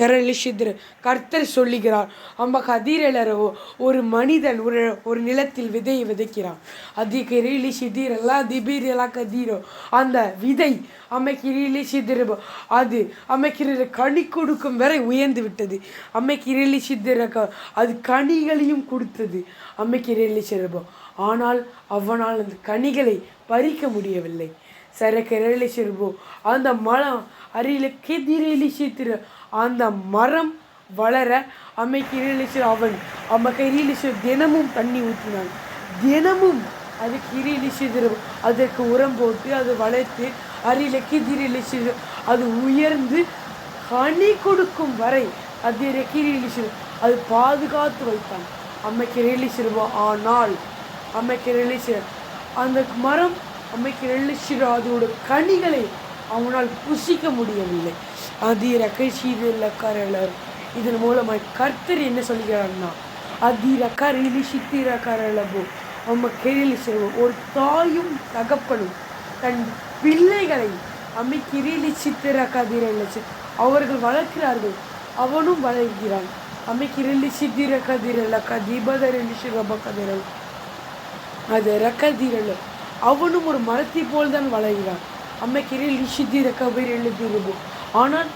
கரலிஷித்திர கர்த்தர் சொல்லுகிறார் அம்ப கதிரலரவோ ஒரு மனிதன் ஒரு ஒரு நிலத்தில் விதையை விதைக்கிறான். அதி கிரீலி சிதிரலா திபீரலா கதீரோ அந்த விதை அம்மைக்கிரிலி சித்திரபோ அது அமைக்கிற கனி கொடுக்கும் வரை உயர்ந்து விட்டது. அம்மைக்கிரிலி சித்திர அது கனிகளையும் கொடுத்தது. அம்மைக்கிரிலி சிறபோ ஆனால் அவனால் அந்த கனிகளை பறிக்க முடியவில்லை. சரக்கரலி சிறுபோ அந்த மரம் அருகில கெதிரலி சித்திர அந்த மரம் வளர அம்மைக்கு அவன் அம்மக்கு இரிலிச்சு தினமும் தண்ணி ஊற்றினான். தினமும் அதுக்கு இரிலிச்சு அதற்கு உரம் போட்டு அது வளர்த்து அருகில கிதிரிலிச்சு அது உயர்ந்து கனி கொடுக்கும் வரை அது கிரிலிச்சு அது பாதுகாத்து வைத்தான். அம்மைக்கு ரிலிச்சிருவோம் ஆனால் அம்மைக்கு ரிலிச்சு அந்த மரம் அம்மைக்கு ரிலிச்சிரு அதோட கனிகளை அவனால் புசிக்க முடியவில்லை. அதிரக்கை சீதில்லக்காரலர் இதன் மூலமாக கர்த்தர் என்ன சொல்கிறார்னா அதிரக்கரிலி சித்திரக்கரலபோ நம்ம கேள்வி செல்வோம் ஒரு தாயும் தகப்பனும் தன் பிள்ளைகளை அம்மை கிரிலி சித்திர கதிரலச்சு அவர்கள் வளர்க்கிறார்கள். அவனும் வளர்கிறான். அம்மை கிரிலி சித்திர கதிரல கதிபதரலி சிரப கதிரல். அது ரக்கதிரல். அவனும் ஒரு மரத்தை போல் தான் வளர்கிறான் அம்மை கிரிலி சித்திர கபீர் ஆனால்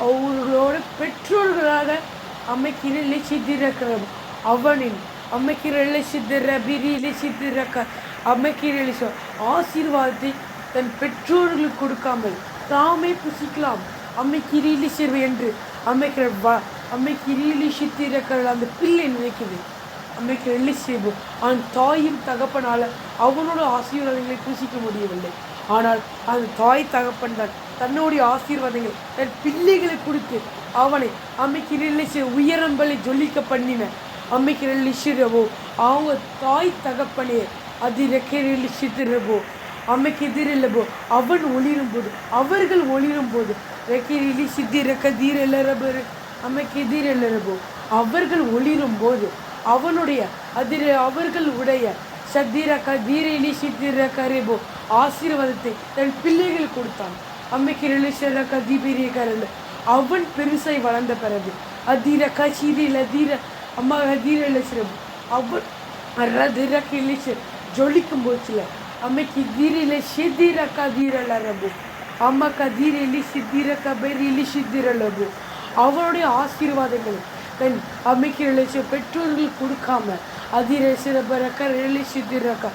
அவர்களோட பெற்றோர்களாக அம்மைக்கிரலை சித்திரக்கிற அவனின் அம்மைக்கிரலை சித்திர பிரியிலை சித்திரக்க அம்மைக்கிரலை ஆசீர்வாதத்தை தன் பெற்றோர்களுக்கு கொடுக்காமல் தாமே புசிக்கலாம். அம்மை கிரியிலி சிறுவை என்று அம்மைக்கிற வ அம்மை கிரியிலி சித்திரக்கள் அந்த பிள்ளை நினைக்குது. அன்றைக்கு வெள்ளி செய்வோம் அவன் தாயும் தகப்பனால் அவனோட ஆசீர்வாதங்களை பூசிக்க முடியவில்லை. ஆனால் அந்த தாய் தகப்பன் தான் தன்னுடைய ஆசீர்வாதங்கள் தன் பிள்ளைகளை கொடுத்து அவனை அம்மைக்கு ரிலிஷ உயரம்பலை ஜொலிக்க பண்ணின. அம்மைக்கு ரிலிஷிரவோ அவங்க தாய் தகப்பனே அது ரெக்கரிலிஷித்திரவோ அம்மைக்கு எதிரில்லவோ அவன் ஒளிரும்போது அவர்கள் ஒளிரும்போது போது ரெக்கரிலி சித்தி ரெக்க தீரலரபரு அம்மைக்கு எதிரில்லரபோ அவர்கள் ஒளிரும் போது அவனுடைய அதிர அவர்கள் உடைய சத்திர தீரிலி சித்திர ரேபோ ஆசீர்வாதத்தை தன் பிள்ளைகள் கொடுத்தான். அம்மைக்கு ரிலேஷரக்க தீபிரிய கரல் அவன் பெருசை வளர்ந்த பிறகு அதிரக்க சீரில தீர அம்மா தீரல சிறப்பு அவன் ரதிர இலிச்சு ஜொலிக்கும் போச்சுல அம்மைக்கு தீரில சித்திர தீரல ரபு அம்மாக்கா தீரிலி சித்திரக்க பெரிலி சித்திரலபு அவனுடைய ஆசீர்வாதங்கள் பெண் அம்மைக்கு ரிலேஷ பெற்றோர்கள் கொடுக்காம அதிர சிறப்பரக்க ரிலேஷி திரக்கா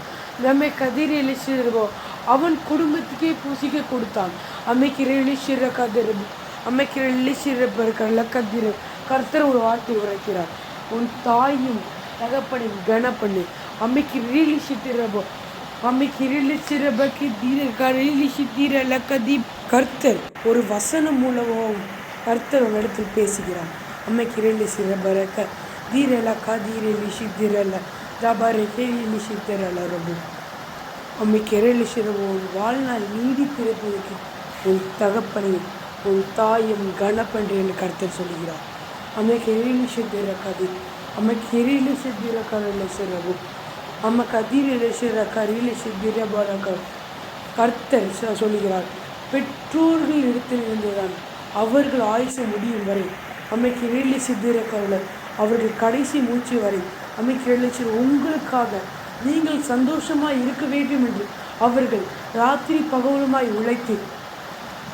நம்மை கதிர் இழிச்சிருவோம் அவன் குடும்பத்துக்கே பூசிக்க கொடுத்தான். அம்மைக்கு ரிலிஷிர கதிரபு அம்மைக்கு ரிலிஷிரப்பருக்கல்ல கதிர கர்த்தர் ஒரு வார்த்தை உரைக்கிறார். உன் தாயும் தகப்பனின் கனப்பண்ணு அம்மைக்கு ரிலிஷித்திரபோ அம்மைக்கு ரிலிச்சிரபக்கு தீர ரிலிஷித்திர லக்கதி கர்த்தர் ஒரு வசனம் மூலமாகவும் கர்த்தர் உன்னிடத்தில் பேசுகிறார். அம்மைக்கு ரிலிசிர பரக்க தீரலக்கா தீரலி சித்திரல தபாரை கேலி சித்திரல ரபு அம்மை கெரலிசிரவோ உன் வாழ்நாள் நீடித்திருப்பதற்கு உன் தகப்பனை உன் தாயும் கணப்பன்று என்று கர்த்தர் சொல்கிறார் அம்மை கெரிலி சித்திர கதி அம்மை கெரிலி சித்திர கரல சிறவு அம்மை கதிரில சிற கரிலி சித்திர பரக கர்த்தர் சொல்லுகிறார் பெற்றோர்கள் இடத்தில் இருந்துதான் அவர்கள் ஆயுசு முடியும் வரை அம்மைக்கு வீழ்லி சித்திர கருளர் அவர்கள் கடைசி மூச்சு வரை அம்மைக்கு எழுச்சி உங்களுக்காக நீங்கள் சந்தோஷமாய் இருக்க வேண்டும் என்று அவர்கள் ராத்திரி பகவலுமாய் உழைத்து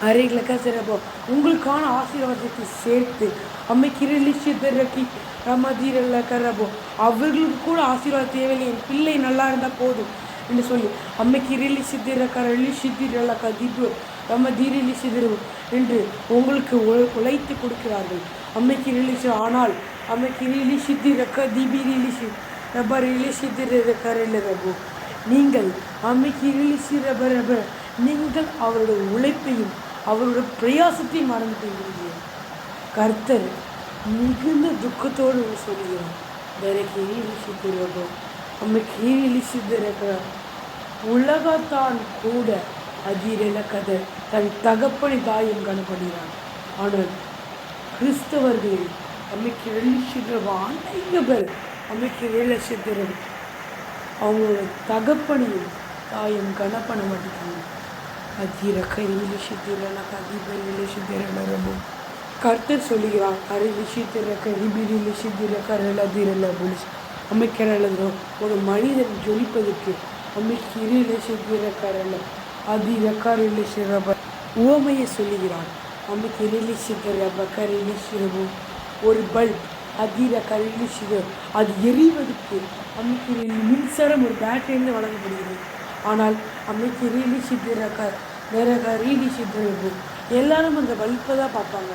அறைகளுக்கு சிறப்போ உங்களுக்கான ஆசீர்வாதத்தை சேர்த்து அம்மை கிரளி சித்தரக்கி ரமதீரல்ல கரபோ அவர்களுக்கு கூட ஆசீர்வாதம் தேவையில்லை என் பிள்ளை நல்லா இருந்தால் போதும் என்று சொல்லி அம்மை கிரளி சித்திர கரளி சித்திரல்ல கதிப்பு ரம தீரிலி சிதிரு என்று உங்களுக்கு உழை- உழைத்து கொடுக்கிறார்கள். அம்மைக்கு ரிலீஸ் ஆனால் அம்மைக்கு ரிலீஸ் சித்திர கதிபி ரிலீஸ் ரப ரிலீஸ் சித்திர கரல ரபோ நீங்கள் அம்மைக்கு ரிலீஸ் ரப ரப நீங்கள் அவருடைய உழைப்பையும் அவருடைய பிரயாசத்தையும் மறந்து விடுவீர்கள் கர்த்தர் மிகுந்த துக்கத்தோடு சொல்கிறார். வேற கீழி சித்திரபோ அம்மைக்கு கீழி உலகத்தான் கூட அதிரல கதை. தன் தகப்பனை தாயும் கணப்படுகிறான் ஆனால் கிறிஸ்தவர்களில் அம்மைக்கு வெள்ளி சித்திரவா அநேக பேர் அம்மைக்கு வேலை சித்திரம் அவங்களோட தகப்பனையும் தாயும் கணப்பன மாட்டேங்கிறாங்க அதிர கையில் சித்திரல கதிபல் சித்திரல ரொம்ப கர்த்தர் சொல்லுகிறார் அரை விஷயத்திறக்க ரிபிரி விஷயத்திறக்க ரெலதிரல புலிஸ் அமைக்கிறல்லதோ ஒரு மனிதன் ஜொலிப்பதற்கு அமைக்கிரில சித்திரக்கரல அதிரக்கரில சிறப உவமையை சொல்லுகிறான் சொல்லுகிறார் அமைக்கிரில சித்திரப கரில சிறபு ஒரு பல்ப் அதிர கரில சிறு அது எரிவதற்கு அமைக்கிரில் மின்சாரம் ஒரு பேட்டரியிலிருந்து வழங்கப்படுகிறது. ஆனால் அமைக்கிரிலி சித்திரக்க நிறக ரீடி சித்திரபு எல்லாரும் அந்த பல்பை தான் பார்ப்பாங்க.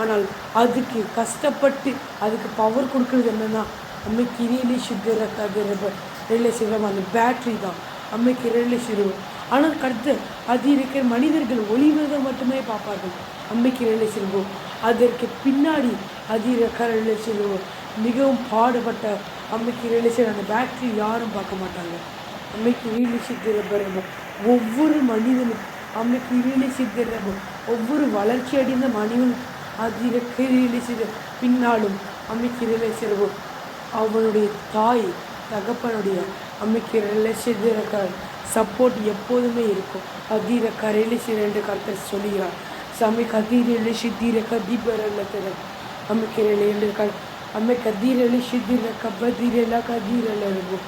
ஆனால் அதுக்கு கஷ்டப்பட்டு அதுக்கு பவர் கொடுக்குறது என்னன்னா அம்மைக்கு ரியலி சுகர கதிரப ரியலி சிவம் அந்த பேட்ரி தான். அம்மைக்கு ரியலி ஆனால் கடுத்து அது இருக்கிற மனிதர்கள் ஒளிவதை மட்டுமே பார்ப்பார்கள். அம்மைக்கு ரியலி சிறுவோம் அதற்கு பின்னாடி அது இருக்கிற சிறுவோம் மிகவும் பாடுபட்ட அம்மைக்கு ரியலி அந்த பேட்ரி யாரும் பார்க்க மாட்டாங்க. அம்மைக்கு ரியலி சித்திரபரப ஒவ்வொரு மனிதனும் அம்மைக்கு ரியலி சித்திரப ஒவ்வொரு வளர்ச்சி அடைந்த மனிதனும் அதிரக்கை ரியலி பின்னாலும் அம்மைக்கு ரியலி சிறுவோம் அவனுடைய தாய் தகப்பனுடைய அம்மைக்கு ரிலேஷன் சப்போர்ட் எப்போதுமே இருக்கும். அதீர கரையிலிசிற ரெண்டு கருத்தை சொல்லுகிறார் சமை கதீரில் சித்திர கதீபரல்ல திற அம்மைக்கு என்று க அம்மை கதீரில் சித்திர கபதீரல கதீரல இருக்கும்.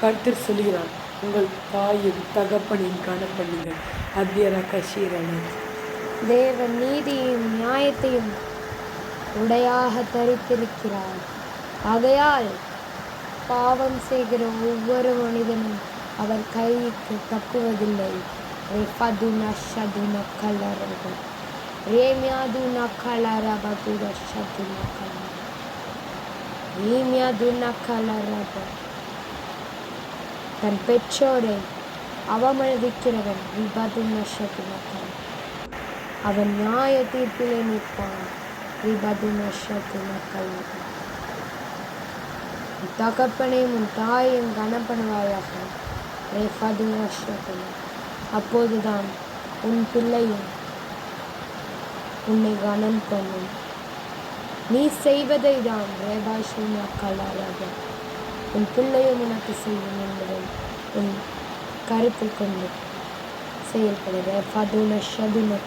கருத்தர் சொல்கிறார் உங்கள் தாயின் தகப்பனின் கணப்பண்ணுங்கள் அத்தியர கஷீரன். தேவன் நீதியையும் நியாயத்தையும் உடையாக தரித்திருக்கிறார். ஆகையால் பாவம் செய்கிற ஒவ்வொரு மனிதனும் அவர் கைக்கு தப்புவதில்லை. ரெஃபதுன ஷதுன கலரக ரேமியாதுன கலரபதுர ஷதுன கலர. ரீமியாதுன கலரப. தன் பெற்றோரை அவமதிக்கிறவன் விபதுன ஷதுன கலர. அவன் நியாய தீர்ப்பிலே நிற்பான் விபதுன ஷதுன கலர. தகப்பனையும் உன் தாயையும் கனப்படுவாயாக ரேஃபது அப்போதுதான் உன் பிள்ளையும் உன்னை கனம் பண்ணும். நீ செய்வதை தான் ரேபாஷுனா கலாராக உன் பிள்ளையும் உனக்கு செய்யும் என்பதை உன் கருத்தில் கொண்டு செயல்படுகிற ஃபதுன ஷதுன